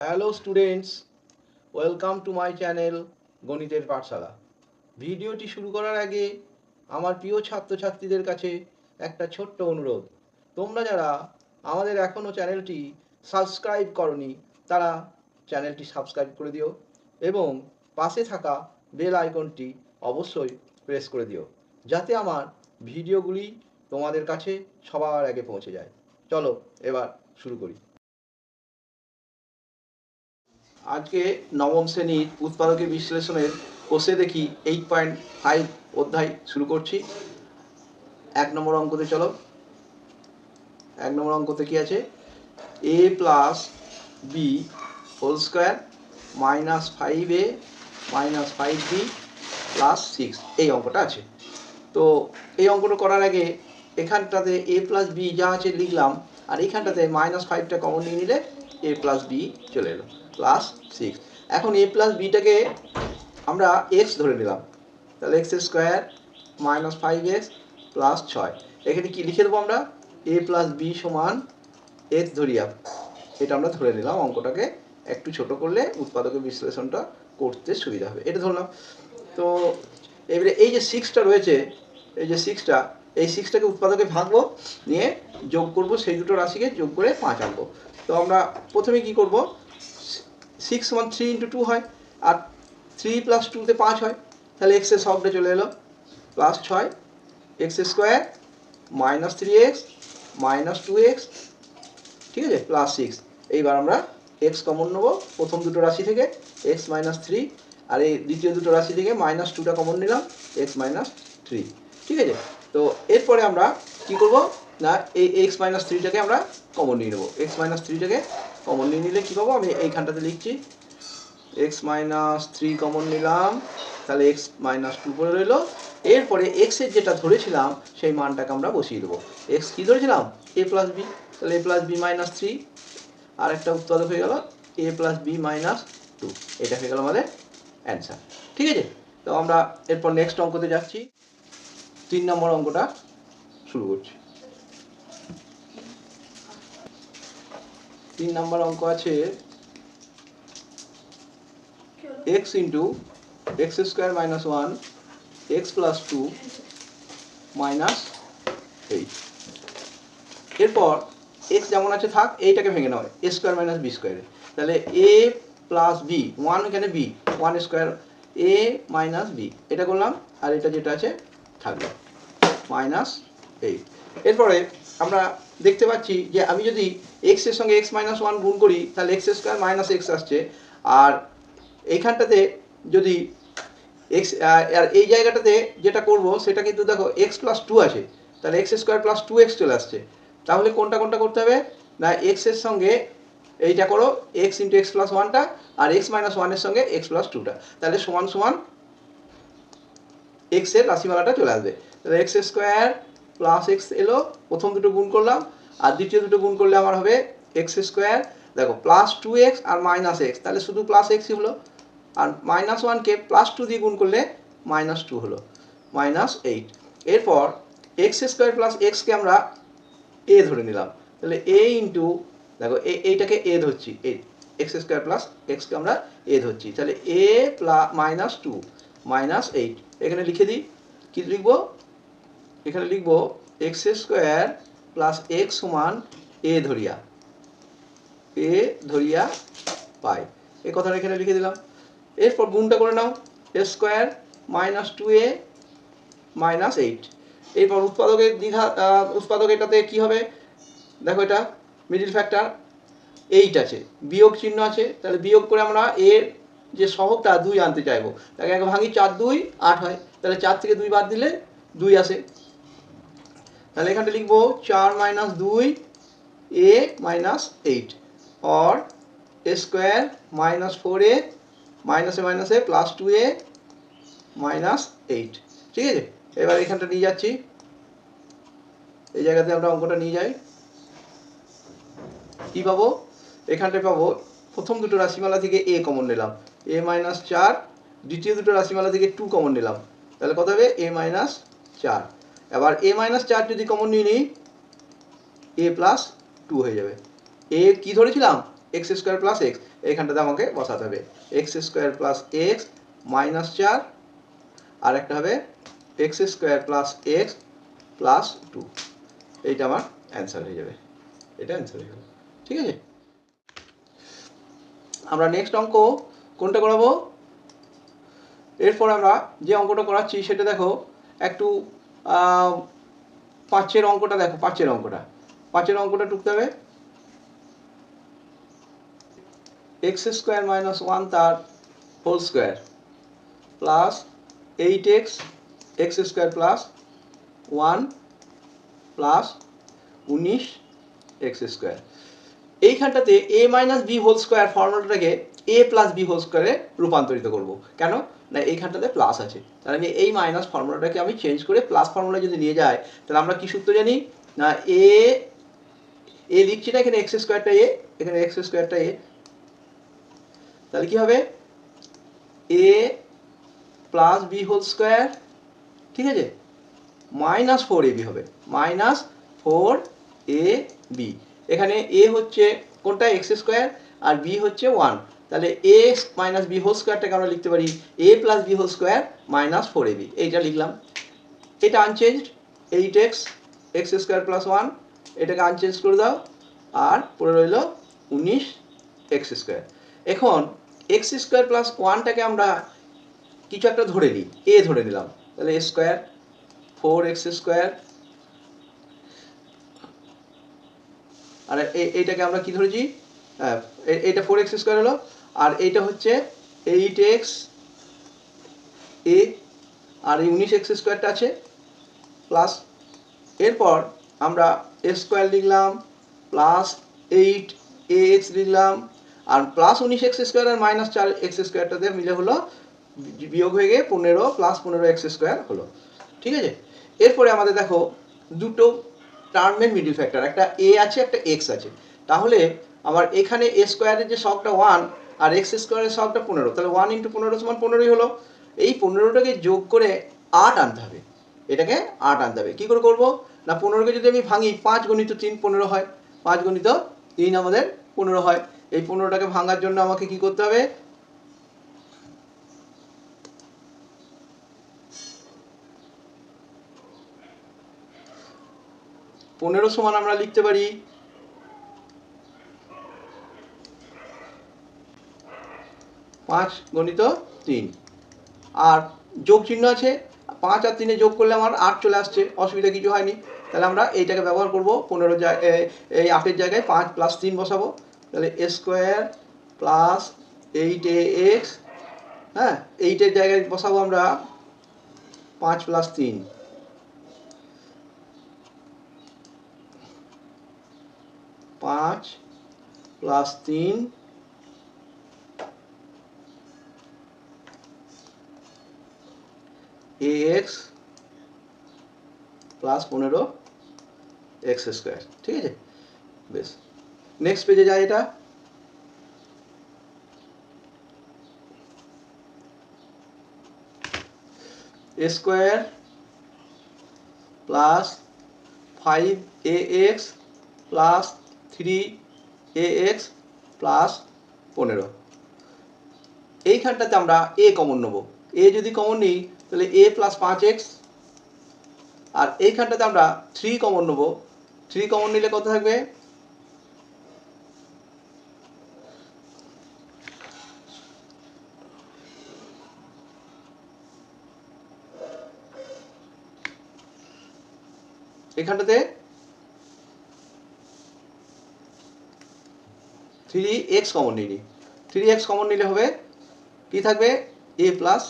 Hello students welcome to my channel গণিতের পাঠশালা ভিডিওটি শুরু করার আগে আমার প্রিয় ছাত্রছাত্রীদের কাছে একটা ছোট্ট অনুরোধ। তোমরা যারা আমাদের এখনও চ্যানেলটি সাবস্ক্রাইব করনি, তারা চ্যানেলটি সাবস্ক্রাইব করে দিও এবং পাশে থাকা বেল আইকনটি অবশ্যই প্রেস করে দিও, যাতে আমার ভিডিওগুলি তোমাদের কাছে সবার আগে পৌঁছে যায়। চলো, এবার শুরু করি। আজকে নবম শ্রেণির উৎপাদকের বিশ্লেষণের কোষে দেখি এইট পয়েন্ট ফাইভ অধ্যায় শুরু করছি। এক নম্বর অঙ্কতে চলো। এক নম্বর অঙ্কতে কি আছে? A plus B whole square minus five A minus five B plus six এই অঙ্কটা আছে। তো এই অঙ্কটা করার আগে এখানটাতে এ প্লাস বি যা আছে লিখলাম, আর এইখানটাতে মাইনাস ফাইভটা কমন নিয়ে নিলে এ প্লাস বি চলে এলো। প্লাস সিক্স এখন এ প্লাস বিটাকে আমরা এক্স ধরে নিলাম। তাহলে X square minus five X plus ছয়। এখানে কি লিখে দেবো আমরা? এ প্লাস বি সমান এক্স ধরিয়া এটা আমরা ধরে নিলাম অঙ্কটাকে। একটু ছোট করলে উৎপাদকের বিশ্লেষণটা করতে সুবিধা হবে। এটা ধরলাম। তো এবারে এই যে সিক্সটা রয়েছে, এই যে সিক্সটা এই সিক্সটাকে উৎপাদকে ভাঙবো নিয়ে যোগ করব সেই দুটো রাশিকে যোগ করে পাঁচ আনব। তো আমরা প্রথমে কি করব? Six one three into two হয়, আর থ্রি প্লাস টুতে পাঁচ হয়। তাহলে এক্সের সবটা চলে এলো প্লাস ছয় X square minus three X minus two X ঠিক আছে? প্লাস সিক্স এইবার আমরা এক্স কমন নেব, প্রথম দুটো রাশি থেকে এক্স মাইনাস থ্রি আর এই দ্বিতীয় দুটো রাশি থেকে মাইনাস টুটা কমন নিলাম এক্স মাইনাস থ্রি ঠিক আছে? তো এরপরে আমরা কি করব? না এই এক্স মাইনাস থ্রিটাকে আমরা কমন নিয়ে নেব। এক্স মাইনাস থ্রিটাকে কমন নিয়ে নিলে কী পাবো? আমি এইখানটাতে লিখছি। এক্স মাইনাস থ্রি কমন নিলাম। তাহলে এক্স মাইনাস টু পড়ে রইল। এরপরে এক্সের যেটা ধরেছিলাম, সেই মানটাকে আমরা বসিয়ে দেবো। এক্স কী ধরেছিলাম? এ প্লাস বি তাহলে A plus B minus three আর একটা উৎপাদক হয়ে গেল। A plus B minus two এটা হয়ে গেল আমাদের অ্যান্সার ঠিক আছে? তো আমরা এরপর নেক্সট অঙ্কতে যাচ্ছি। তিন নম্বর অঙ্কটা শুরু করছি। তিন নম্বর অঙ্ক আছে X into X square minus one X plus two minus eight এরপর এক্স যেমন আছে থাক, এইটাকে ভেঙে নেওয়া এ স্কোয়ার মাইনাস বি স্কোয়ারে তাহলে এ প্লাস বি ওয়ান এখানে B one square A minus B এটা করলাম, আর এটা যেটা আছে, থাকল মাইনাস এইট এরপরে আমরা দেখতে পাচ্ছি যে আমি যদি এক্সের সঙ্গে এক্স মাইনাস ওয়ান গুণ করি, তাহলে এক্স স্কোয়ার মাইনাস এক্স আসছে। আর এইখানটাতে যদি এক্স আর এই জায়গাটাতে যেটা করব, সেটা কিন্তু দেখো এক্স প্লাস টু আছে। তাহলে X square plus two X চলে আসছে। তাহলে কোনটা কোনটা করতে হবে? না এক্সের সঙ্গে এইটা করো এক্স ইন্টু এক্স প্লাস ওয়ানটা আর এক্স মাইনাস ওয়ানের সঙ্গে এক্স প্লাস টুটা তাহলে সমান সমান এক্সের রাশিমালাটা চলে আসবে। তাহলে এক্স স্কোয়ার প্লাস এক্স এলো, প্রথম দুটো গুণ করলাম, আর দ্বিতীয় দুটো গুণ করলে আমার হবে এক্স স্কোয়ার দেখো প্লাস টু এক্স আর মাইনাস এক্স তাহলে শুধু প্লাস এক্সই হলো। আর মাইনাস ওয়ানকে প্লাস টু দিয়ে গুণ করলে মাইনাস টু হলো মাইনাস এইট এরপর এক্স স্কোয়ার প্লাস এক্সকে আমরা এ ধরে নিলাম। তাহলে এ ইন্টু দেখো, এ, এইটাকে এ ধরছি এ এক্স স্কোয়ার প্লাস এক্সকে আমরা এ ধরছি। তাহলে A plus minus two minus eight এখানে লিখে দিই, কী লিখব? এখানে লিখব এক্স স্কোয়ার প্লাস এক্স সমান এ ধরিয়া এ ধরিয়া পাই। এই কথাটা এখানে লিখে দিলাম। এরপর গুণটা করে নাও A square minus two A minus eight এরপর উৎপাদকের দীঘা উৎপাদক এটাতে কী হবে? দেখো এটা মিডিল ফ্যাক্টর এইট আছে। বিয়োগ চিহ্ন আছে। তাহলে বিয়োগ করে আমরা এর যে সহগটা, দুই আনতে চাইব। তাকে এক ভাঙি, চার, দুই, আট হয়। তাহলে চার থেকে দুই বাদ দিলে দুই আসে। তাহলে এখানটা লিখব চার মাইনাস দুই A minus eight or A square minus four A মাইনাসে মাইনাসে plus two A minus eight ঠিক আছে? এবার এখানটা নিয়ে যাচ্ছি। এই জায়গাতে আমরা অঙ্কটা নিয়ে যাই। কী পাবো? এখানটায় পাবো, প্রথম দুটো রাশিমালা থেকে এ কমন নিলাম। এ মাইনাস চার, দ্বিতীয় দুটো রাশিমালা থেকে টু কমন নিলাম। তাহলে কত হবে? এ মাইনাস চার। এবার এ মাইনাস চার যদি কমন নিয়ে নিই এ প্লাস টু হয়ে যাবে। এ কি ধরেছিলাম? এক্স স্কোয়ার প্লাস এক্স এইখানটাতে আমাকে বসাতে হবে। X square plus X minus চার আর একটা হবে X square plus X plus two এইটা আমার অ্যান্সার হয়ে যাবে। এটা অ্যান্সার হয়ে যাবে ঠিক আছে? আমরা নেক্সট অঙ্ক কোনটা করাবো? এরপর আমরা যে অঙ্কটা করাচ্ছি, সেটা দেখো, একটু পাঁচের অঙ্কটা দেখো, পাঁচের অঙ্কটা। পাঁচের অঙ্কটা টুকতে হবে। এক্স স্কোয়ার মাইনাস ওয়ান তার whole square plus eight X X square plus one plus উনিশ এক্স স্কোয়ার এইখানটাতে A minus B whole square ফর্মুলাটাকে A plus B whole স্কোয়ারে রূপান্তরিত করব। কেন? না, এইখানটাতে প্লাস আছে। তাহলে আমি এই মাইনাস ফর্মুলাটাকে আমি চেঞ্জ করে প্লাস ফর্মুলা যদি নিয়ে যাই, তাহলে আমরা কি সূত্র জানি? না এ এ লিখছি না, এখানে এক্স স্কোয়ারটা এ এখানে এক্স স্কোয়ারটা এ তাহলে কি হবে? A plus B whole square ঠিক আছে? মাইনাস ফোর এ বি হবে। মাইনাস ফোর এ বি এখানে এ হচ্ছে কোনটা? এক্স স্কোয়ার আর বি হচ্ছে ওয়ান তাহলে এ মাইনাস বি হোল স্কোয়ারটাকে আমরা লিখতে পারি A plus B whole square minus four A B এইটা লিখলাম। এটা unchanged eight X X square plus one এটাকে আনচেঞ্জ করে দাও, আর পড়ে রইল উনিশ এক্স স্কোয়ার এখন এক্স স্কোয়ার প্লাস ওয়ানটাকে আমরা কিছু একটা ধরে নিই এ ধরে নিলাম। তাহলে A square four X square আর এইটাকে আমরা কি ধরেছি? হ্যাঁ এ- এইটা ফোর এক্স স্কোয়ার হলো আর এইটা হচ্ছে এইট এক্স এ আর উনিশ এক্স স্কোয়ারটা আছে প্লাস এরপর আমরা এ স্কোয়ার লিখলাম প্লাস এইট এ এক্স লিখলাম, আর প্লাস উনিশ এক্স স্কোয়ার আর মাইনাস চার এক্স স্কোয়ারটাতে মিলে হলো, বিয়োগ হয়ে গিয়ে পনেরো প্লাস পনেরো এক্স স্কোয়ার হলো, ঠিক আছে? এরপরে আমাদের দেখো দুটো টার্মের মিডিল ফ্যাক্টর একটা এ আছে, একটা এক্স আছে, তাহলে আমার এখানে এ স্কোয়ারের যে শখটা ওয়ান আর এক্স স্কোয়ারের সবটা পনেরো, তাহলে ওয়ান ইন্টু পনেরো সমান পনেরোই হলো। এই পনেরোটাকে যোগ করে আট আনতে হবে। এটাকে আট আনতে হবে। কী করে করব? না, পনেরোকে যদি আমি ভাঙি, পাঁচ গণিত তিন পনেরো হয়। পাঁচ গণিত তিন আমাদের পনেরো হয়। এই পনেরোটাকে ভাঙার জন্য আমাকে কি করতে হবে? পনেরো সমান আমরা লিখতে পারি পাঁচ গণিত তিন। আর যোগ চিহ্ন আছে, পাঁচ আর তিনে যোগ করলে আমার আট চলে আসছে, অসুবিধা কিছু হয়নি। তাহলে আমরা এইটাকে ব্যবহার করব, পনেরো এই আটের জায়গায় পাঁচ প্লাস তিন বসাবো। তাহলে A square plus eight A X হ্যাঁ এইটের জায়গায় বসাবো আমরা পাঁচ প্লাস তিন। পাঁচ প্লাস তিন এ এক্স প্লাস পনেরো এক্স স্কোয়ার ঠিক আছে? বেশ। নেক্সট পেজে যায় এটা। Square plus five A X plus three A X plus পনেরো। এইখানটাতে আমরা এ কমন নেব। এ যদি কমন নিই তাহলে এ প্লাস পাঁচ এক্স আর এইখানটাতে আমরা থ্রি কমন নেব। থ্রি কমন নিলে কত থাকবে? এখানটাতে থ্রি এক্স কমন নিই থ্রি এক্স কমন নিলে হবে, কি থাকবে? এ প্লাস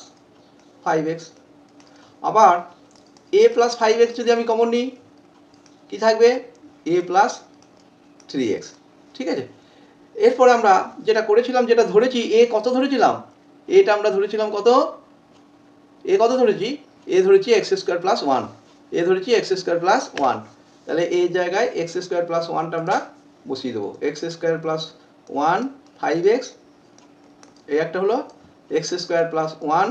ফাইভ এক্স আবার এ প্লাস ফাইভ এক্স যদি আমি কমন নিই, কি থাকবে? এ প্লাস থ্রি এক্স ঠিক আছে? এরপরে আমরা যেটা করেছিলাম, যেটা ধরেছি এ কত ধরেছিলাম? এটা আমরা ধরেছিলাম কত? এ কত ধরেছি? এ ধরেছি X square plus one A ধরেছি এক্স স্কোয়ার প্লাস ওয়ান তাহলে এই জায়গায় এক্স স্কোয়ার প্লাস ওয়ানটা আমরা বসিয়ে দেবো। X square plus one five X এই একটা হলো X square plus one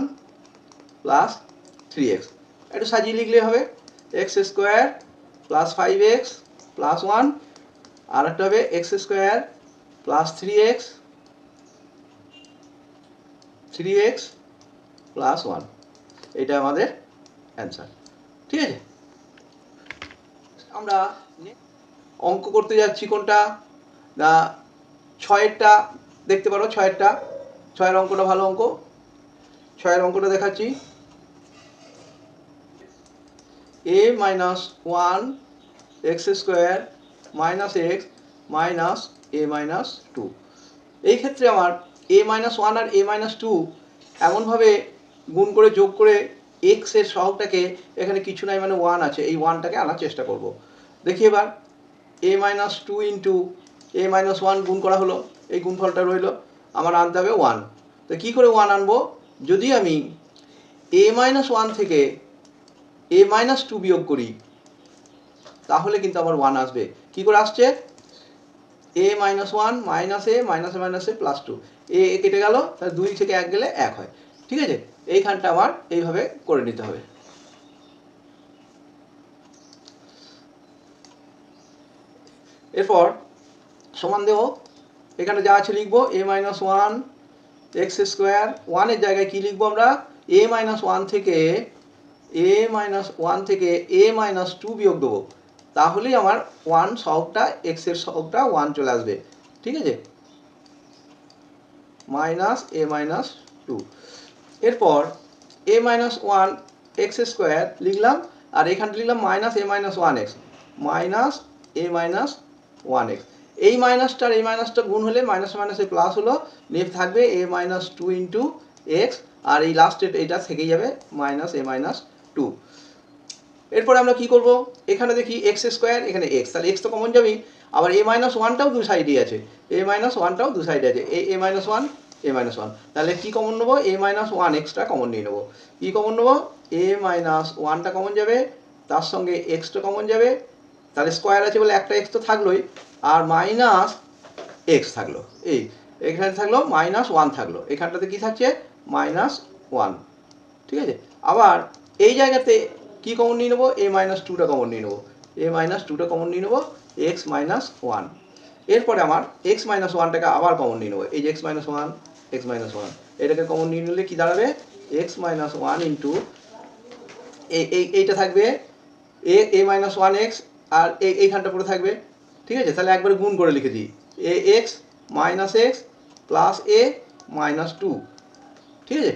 plus three X একটু সাজিয়ে লিখলে হবে X square plus five X plus one আর একটা হবে X square plus three X three X plus one এটা আমাদের অ্যান্সার ঠিক আছে? আমরা অঙ্ক করতে যাচ্ছি কোনটা? না, ছয়েরটা, দেখতে পারো ছয়েরটা। ছয়ের অঙ্কটা ভালো অঙ্ক। ছয়ের অঙ্কটা দেখাচ্ছি। A minus one X square minus X minus A minus two এই ক্ষেত্রে আমার এ মাইনাস ওয়ান আর এ মাইনাস টু এমনভাবে গুণ করে যোগ করে এক্সের সহগটাকে এখানে কিছু নাই মানে ওয়ান আছে। এই ওয়ানটাকে আনার চেষ্টা করব। দেখি এবার। A minus two into A minus one গুণ করা হলো। এই গুণফলটা রইল। আমার আনতে হবে ওয়ান তো কী করে ওয়ান আনব? যদি আমি এ মাইনাস ওয়ান থেকে এ মাইনাস টু বিয়োগ করি, তাহলে কিন্তু আমার ওয়ান আসবে। কি করে আসছে? A minus one minus A minus A minus A plus two A কেটে গেল, তাহলে দুই থেকে এক গেলে এক হয়। ঠিক আছে? এইখানটা আমার এইভাবে করে নিতে হবে। এরপর সমান দেব, এখানে যা আছে লিখব A minus one X square ওয়ানের জায়গায় কি লিখব আমরা? এ মাইনাস ওয়ান থেকে এ মাইনাস ওয়ান থেকে এ মাইনাস টু বিয়োগ দেবো। তাহলেই আমার ওয়ান সহগটা এক্সের সহগটা ওয়ান চলে আসবে। ঠিক আছে? মাইনাস এ মাইনাস টু এরপর A minus one X square লিখলাম, আর এখানটা লিখলাম minus A minus one X minus A minus one X এই মাইনাসটার এই মাইনাসটা গুণ হলে মাইনাস মাইনাসে প্লাস হলো নেফ থাকবে A minus two into X আর এই লাস্ট এটা থেকেই যাবে মাইনাস এ মাইনাস টু এরপরে আমরা কি করব? এখানে দেখি এক্স স্কোয়ার এখানে এক্স তাহলে এক্স তো কমন যাবেই। আবার এ মাইনাস ওয়ানটাও দু সাইডেই আছে। এ মাইনাস ওয়ানটাও দু সাইডে আছে। A A minus one A minus one তাহলে কী কমন নেব? এ মাইনাস ওয়ান এক্সটা কমন নিয়ে নেব। কী কমন নেব? এ মাইনাস ওয়ানটা কমন যাবে। তার সঙ্গে এক্সটা কমন যাবে। তাহলে স্কোয়ার আছে বলে একটা এক্স তো থাকলোই। আর মাইনাস এক্স থাকল। এই, এখানে থাকল মাইনাস ওয়ান থাকল। এখানটাতে কি থাকছে? মাইনাস ওয়ান ঠিক আছে? আবার এই জায়গাতে কি কমন নিয়ে নেব? এ মাইনাস টুটা কমন নিয়ে নেব। এ মাইনাস টুটা কমন নিয়ে নেব। এক্স মাইনাস ওয়ান এরপরে আমার এক্স মাইনাস ওয়ানটাকে আবার কমন নিয়ে নেব। এই যে X minus one X minus one এটাকে কমন নিয়ে নিলে কি দাঁড়াবে? এক্স মাইনাস ওয়ান ইন্টু এই এইটা থাকবে। A A minus one X আর এই, এইখানটা পড়ে থাকবে। ঠিক আছে? তাহলে একবারে গুণ করে লিখে দিই A X minus X plus A minus two ঠিক আছে?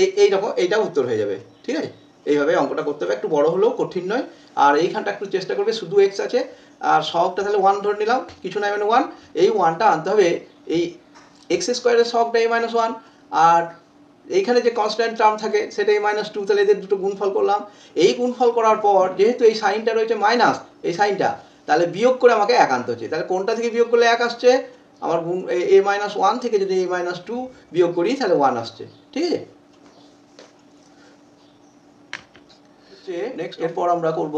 এই এইরকম এইটা উত্তর হয়ে যাবে। ঠিক আছে? এইভাবে অঙ্কটা করতে হবে। একটু বড় হলেও কঠিন নয়। আর এইখানটা একটু চেষ্টা করবে, শুধু এক্স আছে। আর সহগটা তাহলে ওয়ান ধরে নিলাম। কিছু নাই মানে ওয়ান এই ওয়ানটা আনতে হবে এই এক্স স্কোয়ারের সহগটা এই মাইনাস ওয়ান আর এইখানে যে কনস্ট্যান্ট টার্ম থাকে, সেটা এই মাইনাস টু তাহলে এদের দুটো গুণফল করলাম। এই গুণফল করার পর, যেহেতু এই সাইনটা রয়েছে মাইনাস এই সাইনটা, তাহলে বিয়োগ করে আমাকে এক আনতে হচ্ছে। তাহলে কোনটা থেকে বিয়োগ করলে এক আসছে? আমার গুণ, এ মাইনাস ওয়ান থেকে যদি এ মাইনাস টু বিয়োগ করি, তাহলে ওয়ান আসছে। ঠিক আছে? নেক্সট এরপর আমরা করব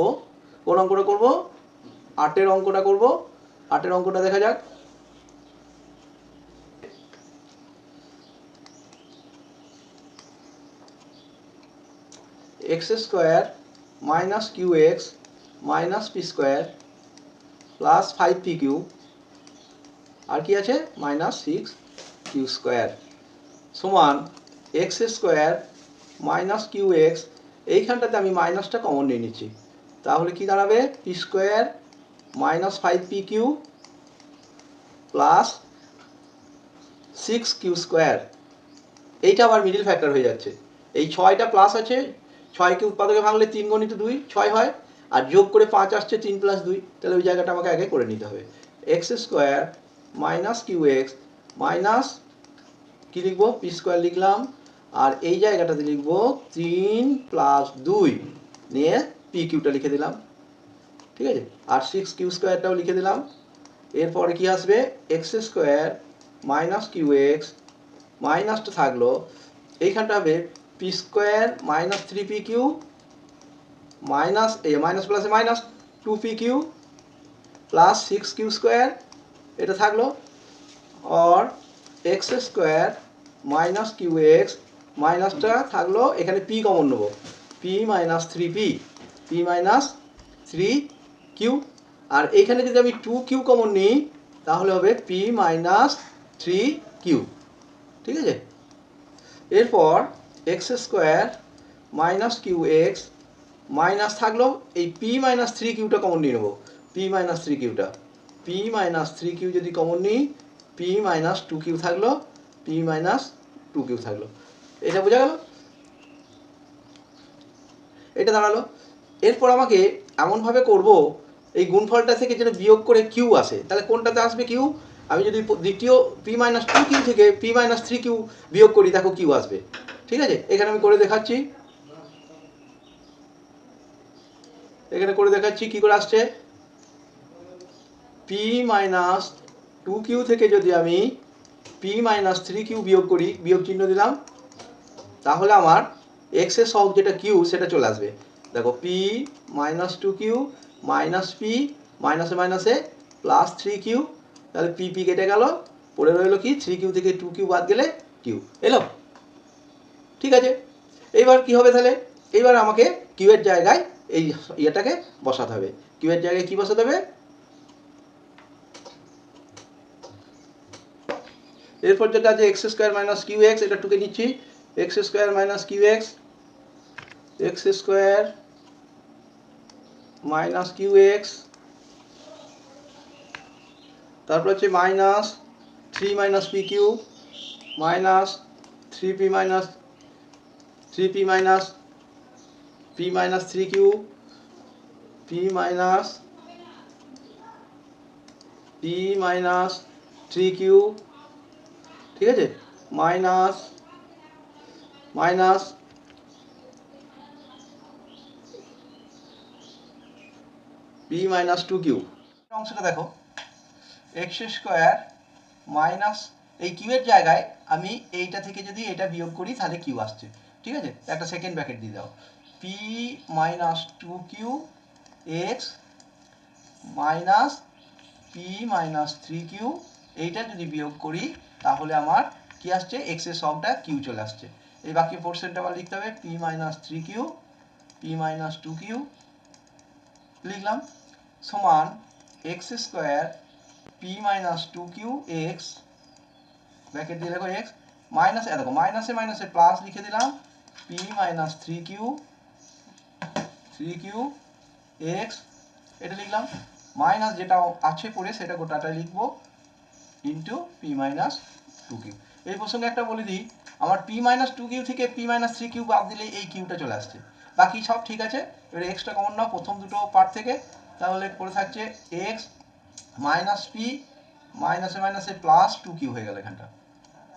কোন অঙ্কটা করব? আটের অঙ্কটা করব। আটের অঙ্কটা দেখা যাক। X square minus Q X minus P square plus five P Q. আর কি আছে? Minus six Q square. সমান X square minus Q X এইখানটাতে আমি মাইনাসটা কমন নিয়ে নিচ্ছি। তাহলে কি দাঁড়াবে? P square minus five P Q plus six Q square এইটা আবার মিডিল ফ্যাক্টর হয়ে যাচ্ছে। এই ছয়টা প্লাস আছে ছয়কে উৎপাদকে ভাঙলে তিন গণিত দুই, ছয় হয়, আর যোগ করে পাঁচ আসছে তিন প্লাস দুই, তাহলে ওই জায়গাটা আমাকে আগে করে নিতে হবে। X square minus Q X minus কী লিখব? পি স্কোয়ার লিখলাম। আর এই জায়গাটাতে লিখব তিন প্লাস দুই। নিয়ে পি কিউটা লিখে দিলাম। ঠিক আছে? আর সিক্স কিউ স্কোয়ারটাও লিখে দিলাম। এরপরে কি আসবে? X square minus Q X মাইনাসটা থাকল। এইখানটা হবে P square minus three P Q minus A minus প্লাসে minus two P Q plus six Q square এটা থাকল। আর X square minus Q X মাইনাসটা থাকল এখানে পি কমন নেব। P minus three P P minus three Q আর এইখানে যদি আমি টু কিউ কমন নিই, তাহলে হবে পি মাইনাস থ্রি কিউ ঠিক আছে? এরপর X square minus Q X minus থাকল, এই পি মাইনাস থ্রি কিউটা কমন নিয়ে নেব। পি মাইনাস থ্রি কিউটা পি মাইনাস থ্রি কিউ যদি কমন নিই পি মাইনাস টু কিউ থাকল পি মাইনাস টু কিউ থাকল। এটা বোঝা গেল? এটা দাঁড়াল। এরপর আমাকে এমনভাবে করব, এই গুণফলটা থেকে যেন বিয়োগ করে কিউ আসে। তাহলে কোনটাতে আসবে কিউ? আমি যদি দ্বিতীয় পি মাইনাস টু কিউ থেকে পি মাইনাস থ্রি কিউ বিয়োগ করি, দেখো কিউ আসবে। ঠিক আছে? এখানে আমি করে দেখাচ্ছি। এখানে করে দেখাচ্ছি, কি করে আসছে? পি মাইনাস টু কিউ থেকে যদি আমি পি মাইনাস থ্রি কিউ বিয়োগ করি, বিয়োগ চিহ্ন দিলাম তাহলে আমার এক্সের সহগ যেটা কিউ সেটা চলে আসবে। দেখো P minus two Q minus P মাইনাসে মাইনাসে প্লাস থ্রি কিউ তাহলে পি পি কেটে গেল, পড়ে রইল কি? থ্রি কিউ থেকে টু কিউ বাদ গেলে কিউ এলো? ঠিক আছে। এইবার কি হবে তাহলে? এইবার আমাকে কিউয়ের জায়গায় এই ইয়েটাকে বসাতে হবে। কিউয়ের জায়গায় কি বসাতে হবে? এরপর যেটা আছে X square minus Q X এটা টুকে নিচ্ছি। X square minus Q X X square minus Q X তারপর হচ্ছে minus three minus P Q minus three P minus three P minus P minus three Q P minus P minus three Q ঠিক আছে? Minus minus P minus two Q অংশটা দেখো। X square minus এই কিউয়ের জায়গায় আমি এইটা থেকে যদি এটা বিয়োগ করি, তাহলে কিউ আসছে। ঠিক আছে? একটা সেকেন্ড ব্র্যাকেট দিয়ে দাও। P minus two Q X minus P minus three Q, এইটা যদি বিয়োগ করি, তাহলে আমার কি আসছে? এক্সের সবটা কিউ চলে আসছে। এই বাকি পোর্শনটা আবার লিখতে হবে P minus three Q P minus two Q লিখলাম, সমান X square P minus two Q X bracket দিয়ে দেখো এক্স মাইনাস দেখো মাইনাসে মাইনাসে প্লাস লিখে দিলাম P minus three Q three Q X এটা লিখলাম মাইনাস যেটা আছে পড়ে সেটা গোটাটা লিখব into P minus two Q এই প্রসঙ্গে একটা বলে দিই আমার পি মাইনাস টু কিউ থেকে পি মাইনাস থ্রি কিউ বাদ দিলে এই কিউটা চলে আসছে। বাকি সব ঠিক আছে? এবারে এক্সট্রা কমন নাও প্রথম দুটো পার্ট থেকে, তাহলে পড়ে থাকছে এক্স মাইনাস পি মাইনাসে মাইনাসে প্লাস টু কিউ হয়ে গেল এখানটা।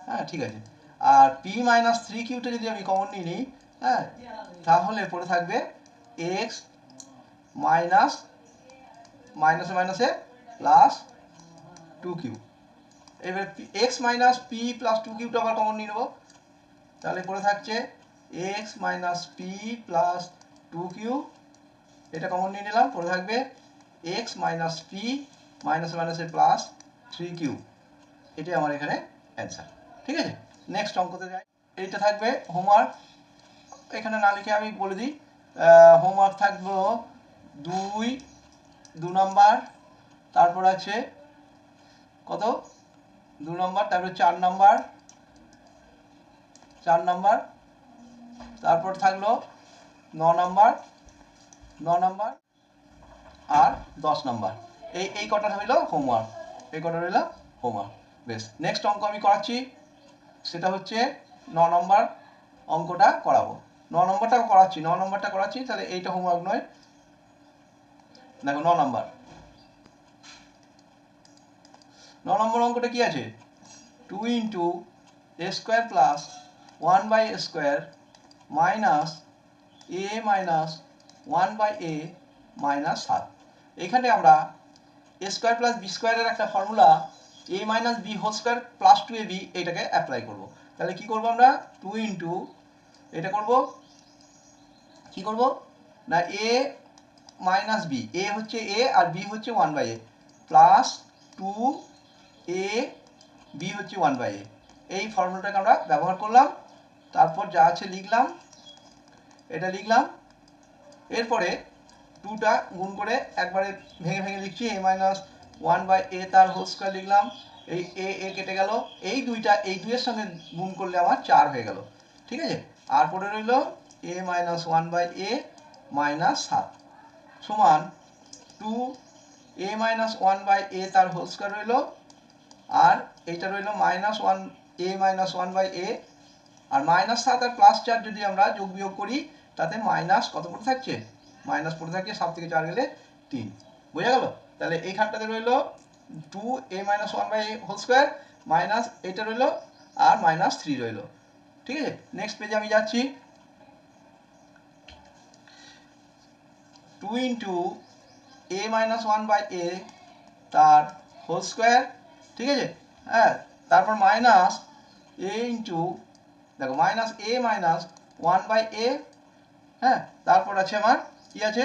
হ্যাঁ ঠিক আছে। আর পি মাইনাস থ্রি কিউটা যদি আমি কমন নিয়ে নিই হ্যাঁ তাহলে পড়ে থাকবে এক্স মাইনাস মাইনাসে মাইনাসে প্লাস টু কিউ এবার X minus P plus two কিউটা আবার কমন নিয়ে নেব। তাহলে পড়ে থাকছে X minus P plus two Q এটা কমন নিয়ে নিলাম, পড়ে থাকবে এক্স মাইনাস পি মাইনাস মাইনাসের প্লাস থ্রি কিউ এটাই আমার এখানে অ্যান্সার ঠিক আছে? নেক্সট অঙ্কতে যাই, এইটা থাকবে হোমওয়ার্ক এখানে না লিখে আমি বলে দিই হোমওয়ার্ক থাকবে দুই, দু নম্বর তারপর আছে কত? দু নম্বর তারপর চার নম্বর চার নম্বর। তারপর থাকল ন নম্বর ন নম্বর আর দশ নম্বর। এই এই কটা হইল হোমওয়ার্ক এই কটা রইল হোমওয়ার্ক বেশ নেক্সট অঙ্ক আমি করাচ্ছি, সেটা হচ্ছে ন নম্বর অঙ্কটা করাবো। ন নম্বরটা করাচ্ছি, ন নম্বরটা করাচ্ছি, তাহলে এইটা হোমওয়ার্ক নয়। দেখো, ন নম্বর। ন নম্বর অঙ্কটা কি আছে? Two into A square plus one by square minus A minus one by A minus সাত। এখানে আমরা এ স্কোয়ার প্লাস বি স্কোয়ারের একটা formula A minus B whole square plus two A B এটাকে অ্যাপ্লাই করব। তাহলে কি করব আমরা? টু ইন্টু এটা করব। কি করব? না এ মাইনাস বি এ হচ্ছে এ আর বি হচ্ছে one by A plus two A B হচ্ছে ওয়ান বাই এ এই ফর্মুলাটাকে আমরা ব্যবহার করলাম। তারপর যা আছে লিখলাম, এটা লিখলাম, এরপরে টুটা গুণ করে একবারে ভেঙে ভেঙে লিখছি A minus one by A তার হোল স্কোয়ার লিখলাম, এই এ এ কেটে গেল, এই দুইটা, এই দুইয়ের সঙ্গে গুণ করলে আমার চার হয়ে গেল, ঠিক আছে? আর পরে রইল A minus one by A minus সাত, সমান two A minus one by A তার হোল স্কোয়ার রইল, আর এইটা রইল minus one A minus one by A R minus সাত আর প্লাস চার যদি আমরা যোগ বিয়োগ করি, তাতে মাইনাস কত পড়ে থাকছে? মাইনাস পড়ে থাকছে সাত থেকে চার গেলে তিন। বোঝা গেল? তাহলে এইখানটাতে রইল two A minus one by whole square minus এটা রইল আর মাইনাস থ্রি রইল। ঠিক আছে? নেক্সট পেজে আমি যাচ্ছি। Two into A minus one by A তার হোল স্কোয়ার ঠিক আছে? হ্যাঁ তারপর মাইনাস এ ইন্টু দেখো minus A minus one by A হ্যাঁ? তারপর আছে আমার কি আছে?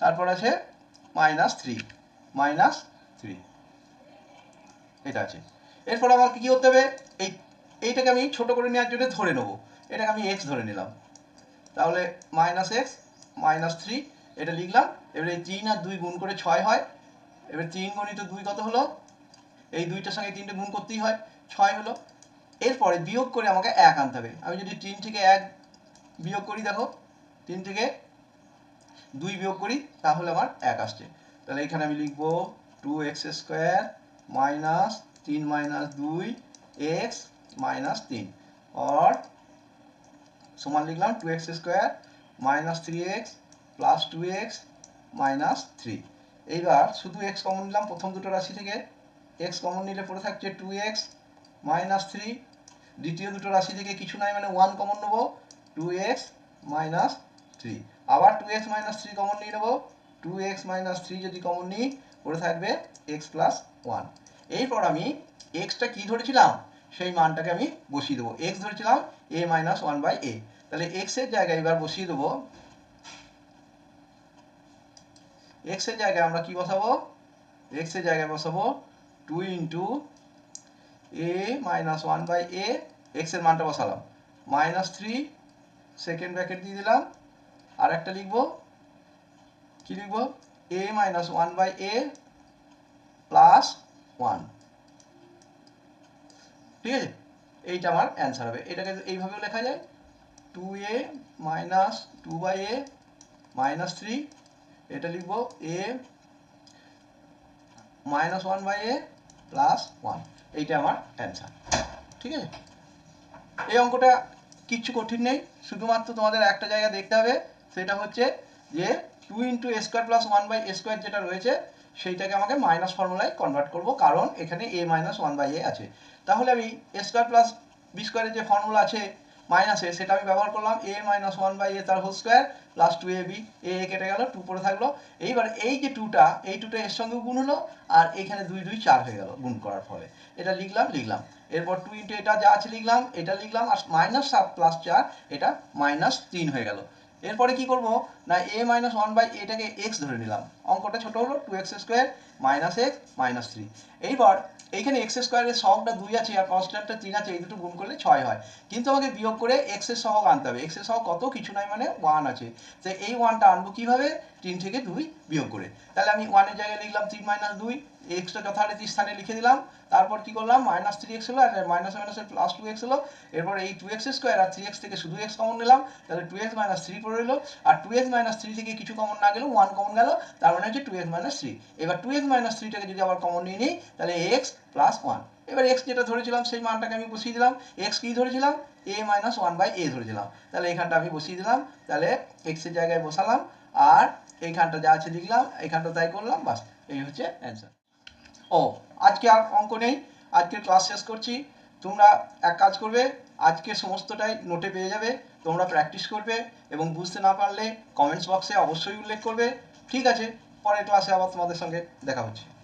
তারপর আছে মাইনাস থ্রি মাইনাস থ্রি এটা আছে। এরপর আমার কি করতে হবে? এই, এইটাকে আমি ছোট করে নেওয়ার জন্য ধরে নেব। এটাকে আমি এক্স ধরে নিলাম। তাহলে মাইনাস এক্স মাইনাস থ্রি এটা লিখলাম। এবারে এই তিন আর দুই গুণ করে ছয় হয়। এবার তিন গণিত দুই কত হলো? এই দুইটার সঙ্গে তিনটে গুণ করতেই হয়। ছয় হলো। এরপরে বিয়োগ করে আমাকে এক আনতে হবে। আমি যদি তিন থেকে এক বিয়োগ করি, দেখো, তিন থেকে দুই বিয়োগ করি, তাহলে আমার এক আসছে। তাহলে এখানে আমি লিখব টু এক্স স্কোয়ার মাইনাস তিন মাইনাস দুই এক্স মাইনাস তিন। অর সমান লিখলাম two X square minus three X plus two X minus three এইবার শুধু এক্স কমন নিলাম, প্রথম দুটো রাশি থেকে। এক্স কমন নিলে পড়ে থাকছে টু এক্স মাইনাস থ্রি দ্বিতীয় দুটো রাশি থেকে কিছু নাই মানে ওয়ান কমন নেব টু এক্স মাইনাস থ্রি আবার two X minus three common নিয়ে নেব টু এক্স মাইনাস থ্রি যদি কমন নিই, পড়ে থাকবে এক্স প্লাস ওয়ান এরপর আমি এক্সটা কি ধরেছিলাম? সেই মানটাকে আমি বসিয়ে দেবো। এক্স ধরেছিলাম A minus one by A তাহলে এক্সের জায়গায় এবার বসিয়ে দেবো এক্সের জায়গায় আমরা কি বসাবো? এক্সের জায়গায় বসাবো two into A minus one by A এক্সের মানটা বসালাম। মাইনাস থ্রি সেকেন্ড ব্র্যাকেট দিয়ে দিলাম। আর একটা লিখব। কি লিখব? A minus one by A plus one ঠিক আছে? এইটা আমার অ্যান্সার হবে। এটাকে এইভাবেও লেখা যায়। Two A minus two by A minus three এটা লিখব A minus one by A plus one এইটা আমার অ্যান্সার ঠিক আছে? এই অঙ্কটা কিচ্ছু কঠিন নেই। শুধুমাত্র তোমাদের একটা জায়গা দেখতে হবে, সেটা হচ্ছে যে two into square plus one by square যেটা রয়েছে, সেইটাকে আমাকে মাইনাস ফর্মুলায় কনভার্ট করব, কারণ এখানে A minus one by A আছে। তাহলে আমি স্কোয়ার প্লাস বি স্কোয়ারের যে ফর্মুলা আছে মাইনাসে সেটা আমি ব্যবহার করলাম, A minus one by A তার whole square plus two A B A কেটে গেল টু পরে থাকল। এইবার এই যে টুটা এই টুটা এর সঙ্গে গুণ হলো, আর এখানে দুই দুই চার হয়ে গেল গুণ করার ফলে। এটা লিখলাম লিখলাম। এরপর টু ইন্টু এটা যা আছে লিখলাম, এটা লিখলাম, আর মাইনাস সাত প্লাস চার, এটা মাইনাস তিন হয়ে গেল। এরপরে কি করব? না এ মাইনাস ওয়ান বাই এটাকে এক্স ধরে নিলাম। অঙ্কটা ছোট হলো two X square minus X minus three এইবার এইখানে এক্স স্কোয়ারের সহগটা দুই আছে আর কনস্ট্যান্টটা তিন আছে, এই দুটো গুণ করলে ছয় হয়। কিন্তু আমাকে বিয়োগ করে এক্সের সহগ আনতে হবে। এক্সের সহগ কত? কিছু নাই মানে ওয়ান আছে। তো এই ওয়ানটা আনব কীভাবে? তিন থেকে দুই বিয়োগ করে। তাহলে আমি ওয়ানের জায়গায় লিখলাম তিন মাইনাস দুই এক্সটা যথারীতি স্থানে লিখে দিলাম। তারপর কি করলাম? মাইনাস থ্রি এক্স হলো, আর মাইনাস মাইনাসের প্লাস টু এক্স হলো। এরপর এই টু এক্স স্কোয়ার আর থ্রি এক্স থেকে শুধু এক্স কমন নিলাম। তাহলে টু এক্স মাইনাস থ্রি পড়ে রইল। আর টু এক্স মাইনাস থ্রি থেকে কিছু কমন না গেলেও ওয়ান কমন গেল। তার মানে হচ্ছে টু এক্স মাইনাস থ্রি এবার টু এক্স মাইনাস থ্রিটাকে যদি আবার কমন নিয়ে নিই, তাহলে এক্স প্লাস ওয়ান এবার এক্স যেটা ধরেছিলাম, সেই মানটাকে আমি বসিয়ে দিলাম। এক্স কি ধরেছিলাম? A minus one by A ধরেছিলাম। তাহলে এখানটা আমি বসিয়ে দিলাম, তাহলে এক্সের জায়গায় বসালাম, আর এইখানটা যা আছে লিখলাম, এইখানটা তাই করলাম, বাস, এই হচ্ছে অ্যান্সার ও, আজকে আর অঙ্ক নেই আজকের ক্লাস শেষ করছি। তোমরা এক কাজ করবে, আজকে সমস্তটাই নোটে পেয়ে যাবে, তোমরা প্র্যাকটিস করবে, এবং বুঝতে না পারলে কমেন্টস বক্সে অবশ্যই উল্লেখ করবে। ঠিক আছে পরের ক্লাসে আবার তোমাদের সঙ্গে দেখা হচ্ছে।